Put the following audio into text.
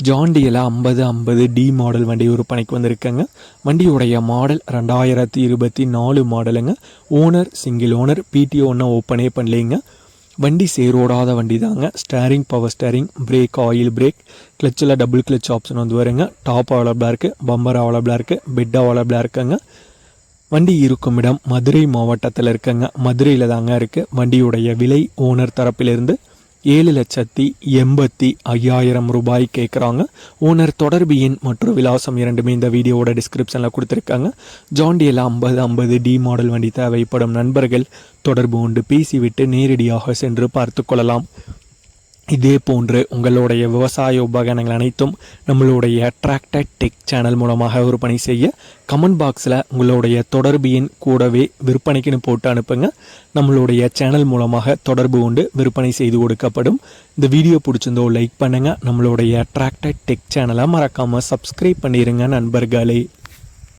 ஜாண்டியில் ஐம்பது ஐம்பது D model வண்டி விற்பனைக்கு வந்திருக்கேங்க. வண்டியுடைய மாடல் ரெண்டாயிரத்தி இருபத்தி நாலு மாடலுங்க ஓனர் சிங்கிள் ஓனர் பிடிஓ ஒன்றும் ஓப்பனே பண்ணலைங்க. வண்டி சேரோடாத வண்டி தாங்க steering power steering brake oil brake கிளச்சில் double clutch option வந்து வருங்க. டாப் அவைலபிளாக இருக்குது பம்பர் அவைலபிளாக இருக்குது பெட் அவைலபிளாக இருக்குங்க. வண்டி இருக்கும் இடம் மதுரை மாவட்டத்தில் இருக்குங்க. மதுரையில் தாங்க இருக்குது வண்டியுடைய விலை ஓனர் தரப்பிலிருந்து ஏழு லட்சத்தி எண்பத்தி ஐயாயிரம் ரூபாய் கேட்குறாங்க ஓனர் தொடர்பு எண் மற்றும் விலாசம் இரண்டுமே இந்த வீடியோவோட டிஸ்கிரிப்ஷனில் கொடுத்துருக்காங்க. ஜாண்டியில் ஐம்பது ஐம்பது டி மாடல் வண்டி தேவைப்படும் நண்பர்கள் தொடர்பு கொண்டு பேசிவிட்டு நேரடியாக சென்று பார்த்து கொள்ளலாம். இதே போன்று உங்களுடைய விவசாய உபகரணங்கள் அனைத்தும் நம்மளுடைய அட்ராக்டட் டெக் சேனல் மூலமாக விற்பனை செய்ய கமெண்ட் பாக்ஸில் உங்களுடைய தொடர்பு எண் கூடவே விற்பனைக்குன்னு போட்டு அனுப்புங்க. நம்மளுடைய சேனல் மூலமாக தொடர்பு கொண்டு விற்பனை செய்து கொடுக்கப்படும். இந்த வீடியோ பிடிச்சிருந்தோ லைக் பண்ணுங்கள் நம்மளுடைய அட்ராக்டட் டெக் சேனலை மறக்காமல் சப்ஸ்கிரைப் பண்ணிடுங்க நண்பர்களே.